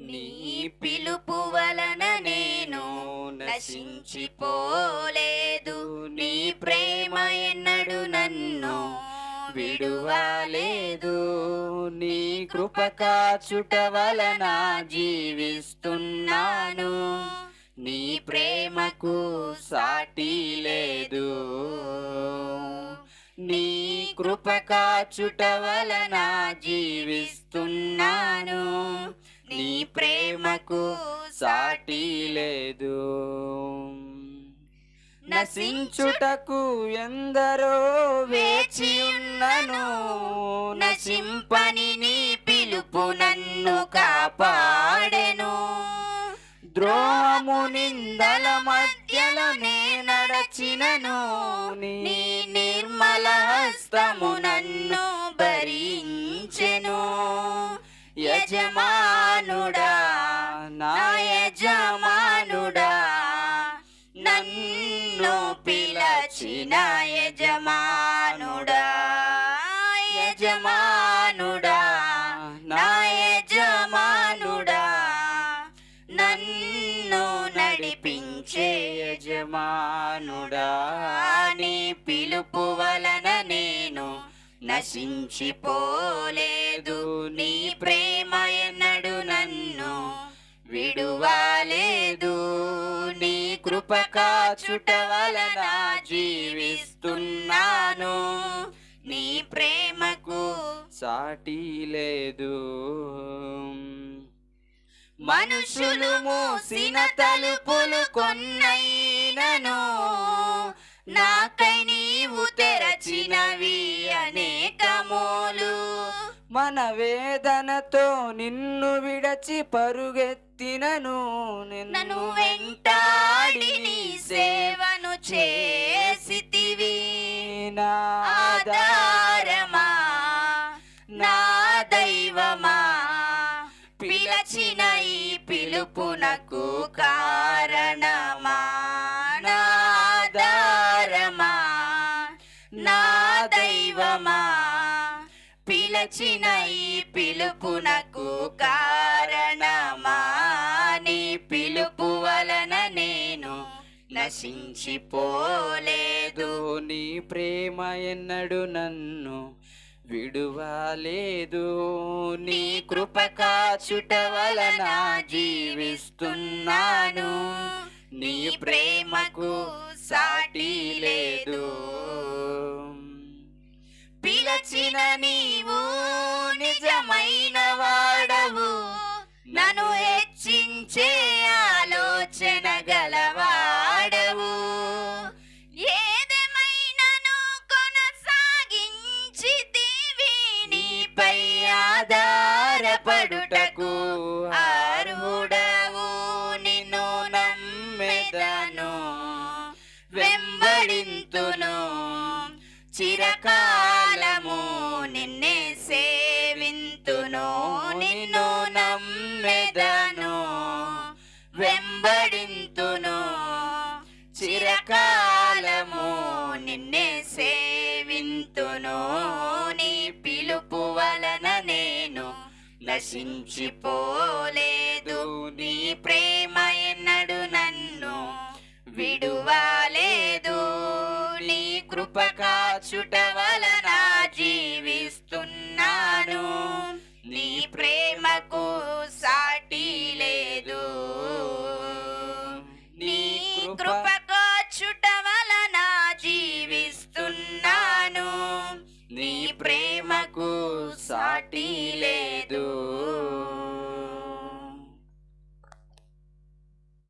నీ పిలుపు వలన నేను నశించిపోలేదు. నీ ప్రేమ ఎన్నడు నన్ను విడువలేదు. నీ కృప కాచుట వలన జీవిస్తున్నాను. నీ ప్రేమకు సాటి లేదు. నీ కృప కాచుట వలన జీవిస్తున్నాను. నీ ప్రేమకు సాటి లేదు. నశించుటకు ఎందరో వేచి ఉన్నను నశింపని నీ పిలుపు నన్ను కాపాడెను. ద్రోహము నిందల మధ్యలో నే నడచినను నీ నిర్మల హస్తము నన్ను భరించెను. యజమానుడా నిన్ను పిలచిన యజమానుడా యజమానుడా నా యజమానుడా నన్ను నడిపించే యజమానుడా నీ పిలుపు వలన నేను నశించిపోలేదు నీ ప్రేమ కృప కాచుట వలన జీవిస్తున్నాను. నీ ప్రేమకు సాటి లేదు. మనుషులు మూసిన తలుపులు కొన్నైనను. నాకై నీవు తెరచిన వేదనతో నిన్ను విడచి పరుగెత్తినను. నన్ను వెంటాడి నీ సేవను చేసితివి. నా ఆధారమా? నా దైవమా? పిలచిన ఈ పిలుపునకు కారణమా పిలచిన ఈ పిలుపునకు కారణమా? నీ పిలుపు వలన నేను నశించిపోలేదు. నీ ప్రేమ ఎన్నడు నన్ను విడువలేదు. నీ కృప కాచుట వలన జీవిస్తున్నాను. నీ ప్రేమకు సాటి లేదు. పిలచిన నీవు నిజమైన వాడవు నన్ను హెచ్చించే ఆలోచన గలవాడవు ఏదేమైనను కొనసాగించితివి నీపై ఆధారపడుటకు అర్హుడవు నిన్ను నమ్మెదను వెంబడింతును చిరకా మెదను వెంబడింతును. చిరకాలము నిన్నే సేవింతును. నీ పిలుపు వలన నేను నశించిపోలేదు. నీ ప్రేమ ఎన్నడు నన్ను విడువాలేదు. నీ కృప కాచుట ప్రేమకు సాటి లేదు